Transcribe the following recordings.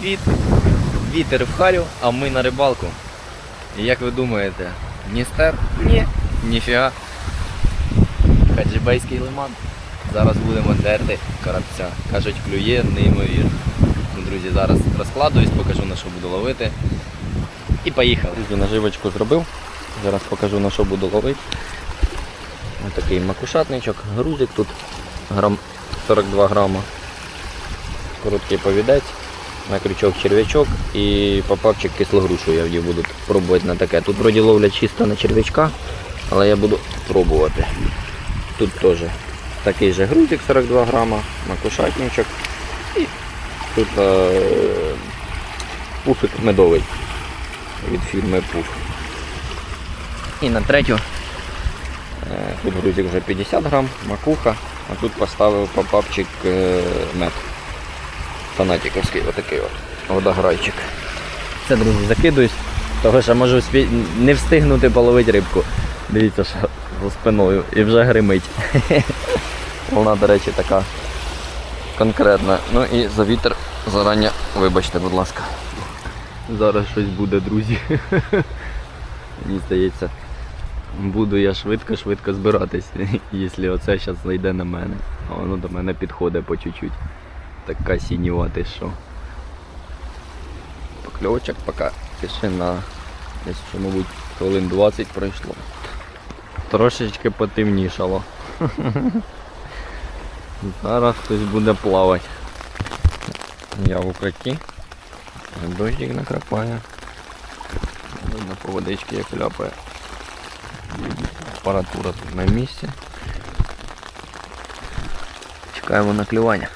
Привіт! Вітер в харю, а ми на рибалку. І як ви думаєте, Дністер? Ні, ніфіга. Хаджибейський лиман. Зараз будемо дерти карапця. Кажуть, клює неймовірно. Ну, друзі, зараз розкладуюсь, покажу на що буду ловити. І поїхали. Друзі, наживочку зробив. Зараз покажу на що буду ловити. Ось такий макушатничок, грузик тут грам 42 грама. Короткий повідець, на крючок черв'ячок і попавчик кислогрушу я вдів буду пробувати на таке. Тут вроді ловлять чисто на черв'ячка, але я буду пробувати. Тут теж такий же грузик 42 грама, макушатничок і тут е, пуфик медовий від фірми Пуф. І на третю е, тут грузик вже 50 грам, макуха, а тут поставив попапчик е, мед. Фанатіковський отакий от водограйчик. Це, друзі, закидуюсь, того що можу спі... не встигнути половити рибку. Дивіться, що за спиною і вже гримить. Волна, до речі, така конкретна. Ну і за вітер зарані вибачте, будь ласка. Зараз щось буде, друзі. Мені здається, буду я швидко-швидко збиратись, якщо оце зараз зайде на мене. А воно до мене підходить по чуть-чуть. Така сінєва, ти що. Покльовочок поки тишина. Десь що, мабуть, хвилин 20 пройшло. Трошечки потемнішало. Зараз хтось буде плавати. Я в укритті. Дощик накрапає. Видно по водичці як ляпає. Апаратура тут на місці. Чекаємо на клювання.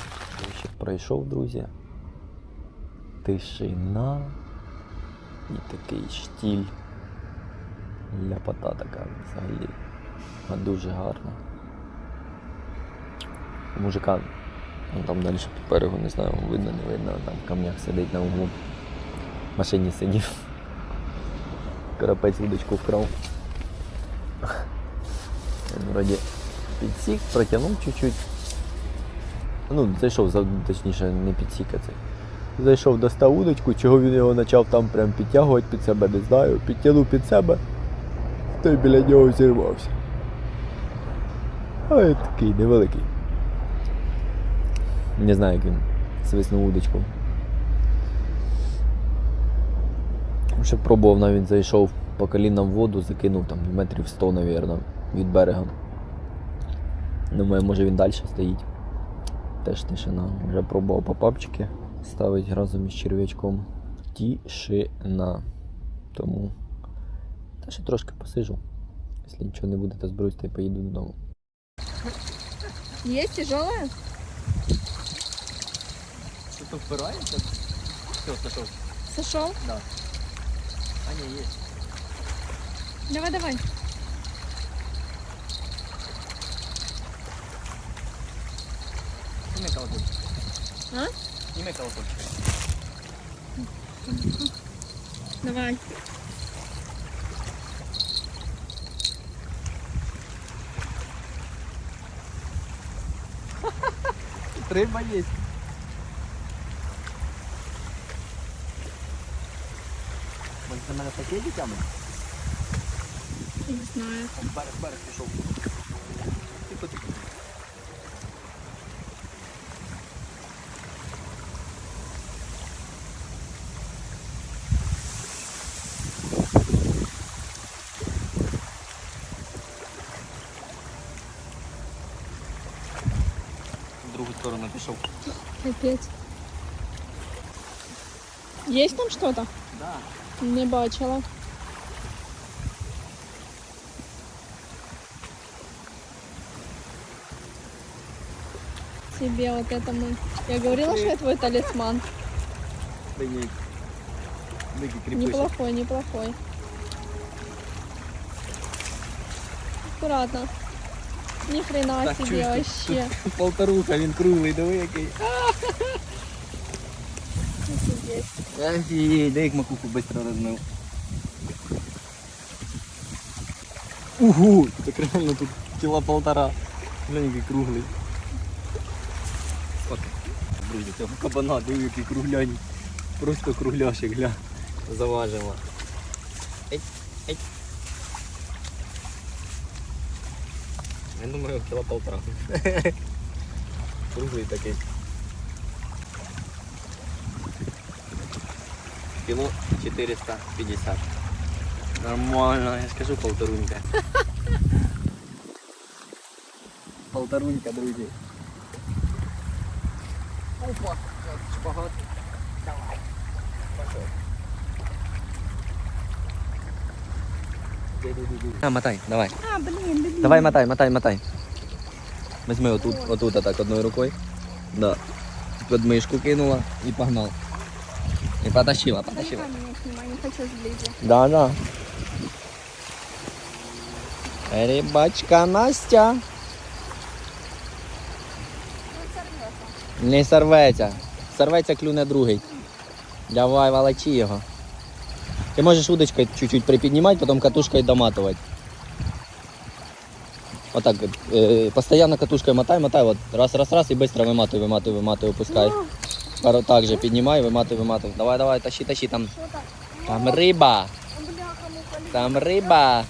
Пройшов, друзі. Тишина і такий штіль. Ляпота така взагалі. А дуже гарно. Мужика ну, там далі по берегу, не знаю, видно, не видно, там в камнях сидить на углу. В машині сидів. Карапець удочку вкрав. Він вроді підсік, протягнув чуть-чуть. Ну, зайшов, точніше, не підсіка це. Зайшов, достав удочку, чого він його почав там прям підтягувати під себе, не знаю. Підтягнув під себе, той біля нього зірвався. Він такий невеликий. Не знаю, як він свиснув удочку. Ще пробував навіть зайшов по колінам в воду, закинув там метрів 100, мабуть, від берега. Думаю, може він далі стоїть. Теж тишина. Вже пробував попапчики ставить разом із черв'ячком. Тишина. Тому. Та ще трошки посижу. Якщо нічого не буде, то зберусь та й поїду додому. Есть тяжелая? Що впирається? Все, пішов. Сошел? Да. А ні, є. Давай, давай. Сніми колокольчик. А? Сніми колокольчик. Давай. Риба є. Може за мене таке дітями? Не знаю. Берег, берег пішов. Тихо, тихо. В другу сторону пішов. Опять. Есть там что-то? Да. Не бачила. Тебе вот это мы. Я говорила, что я твой талисман. Дикий кріпиш. Неплохой, неплохой. Аккуратно. Ни хрена Так, себе чуєш, тут- вообще. Полторуха, він круглий, диви який. Офігеть, дай як макуху швидко розмив. Угу, так реально тут кіла полтора. Глянь, який круглий. От, друзі, цього кабана, диви, який кругляний. Просто кругляшик, гля. Заважимо. Еть, еть. Я думаю, кіло полтора. Круглий такий. Кіло 450. Нормально, я скажу полторунька. Полторунька, друзі. Опа, шпагат. Давай. Пошел. А, мотай, давай. А, блин, блин. Давай, мотай, мотай, мотай. Возьми отут, отут, так, одною рукой. Да. Под мишку кинула и погнал. И потащила, потащила. Не хочу сблизу. Да, да. Рибачка Настя. Не сорветься. Сорветься, клюне другий. Давай, волочи його. Ти можеш удочкою чуть-чуть припіднімати, потім катушкою доматувати. Отак, е, постоянно катушкою мотай, мотай, от раз, раз, раз і швидко виматуй, виматуй, виматуй, опускай. Пару так же піднімай, виматуй, виматуй. Давай, давай, тащи, тащи, там, там муха, Там риба.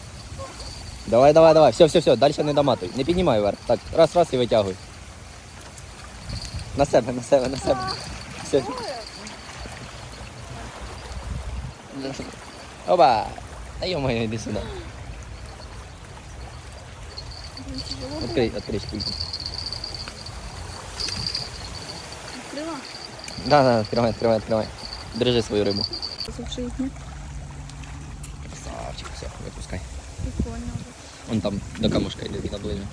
Давай, давай, давай. Все, все, все. Дальше не доматуй. Не піднімай вверх. Так, раз, раз і витягуй. На себе, на себе, на себе. Все. Оба. Та йо-моє, йди сюди. Блин, тяжело было. Відкрий, відкрий шпильку. Открыла? Да, да, відкривай, відкривай, відкривай. Держи свою рибу. В жизни. Красавчик, все, випускай. Прикольно. Вон там до камушка йде наближу.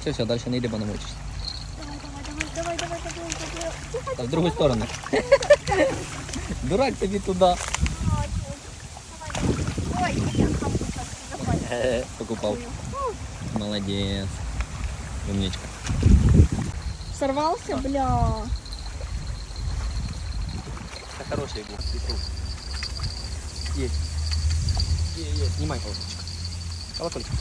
Все, все, дальше не йди, бо намочишся. Давай, давай, давай, давай, давай, давай, давай. Та в другу сторону. Дурак тобі туди. Ой, блин, хампуха, давай. Е, Покупав. Молодець. Умничка. Сорвался, бля. Це хороший був. Пішов. Є. Є, є. Знімай колокольчик. Колокольчик.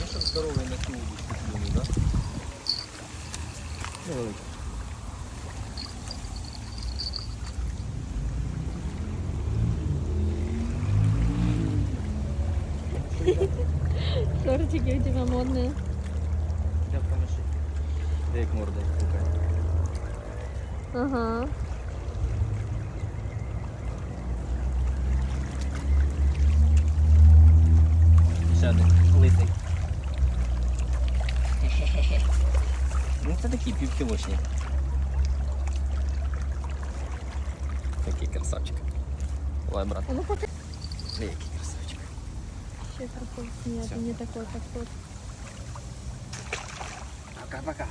Я щоб здоровий на цю удочку плюнув, да? Невеликий. Шортики у тебя модные. Я поміши. Де як морда стукає. Ага. Ще один лисий. це такий півкілошні. Такий красавчик. Давай, брат. А ну пока. Який красавчик. Вообще такой. Нет, Всё. не такой подход. Пока-пока.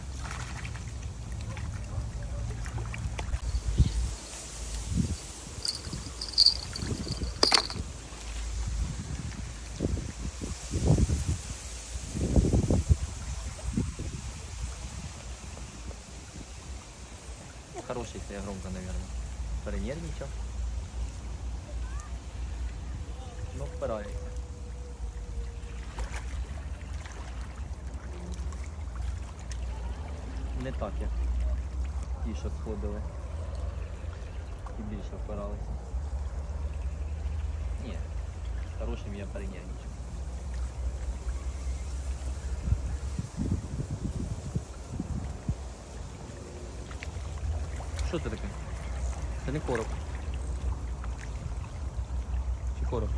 Хороший, если я громко, наверное. Перенервничал. Ну, впирається. Не так, як ті, що сходили. І більше впиралися. Ні, хорошим я перенервничав. Що це таке? Це не короб. Чи короб?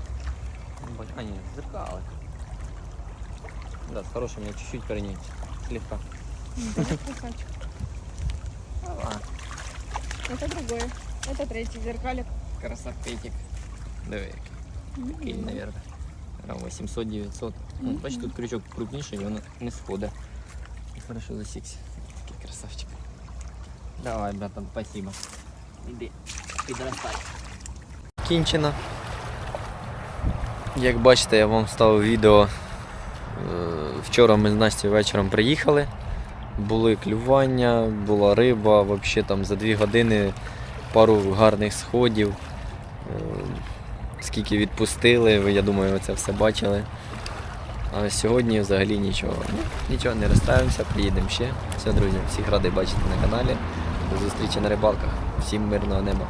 Не бачу. А, ні, зеркалик. Да, с хорошим я чуть-чуть перенервничал. Слегка. Красавчик. А, Это другое. Это третий зеркалик. красавчик. Диви, який. Такий, наверное. Грам 800-900. Ну, Мгм. бачиш, тут крючок крупніший, і він не сходить. І хорошо засікся. Такий красавчик. Давай, братан, спасибо. Іди, підростай. Кінчено. Як бачите, я вам ставив відео. Е, Вчора ми з Настю вечором приїхали. Були клювання, була риба, взагалі там за дві години пару гарних сходів. Е, Скільки відпустили, ви, я думаю, ви це все бачили. А сьогодні взагалі нічого. Ну, Нічого, не розставимося, приїдемо ще. Все, друзі, всіх радий бачити на каналі. До зустрічі на рибалках. Всім мирного неба.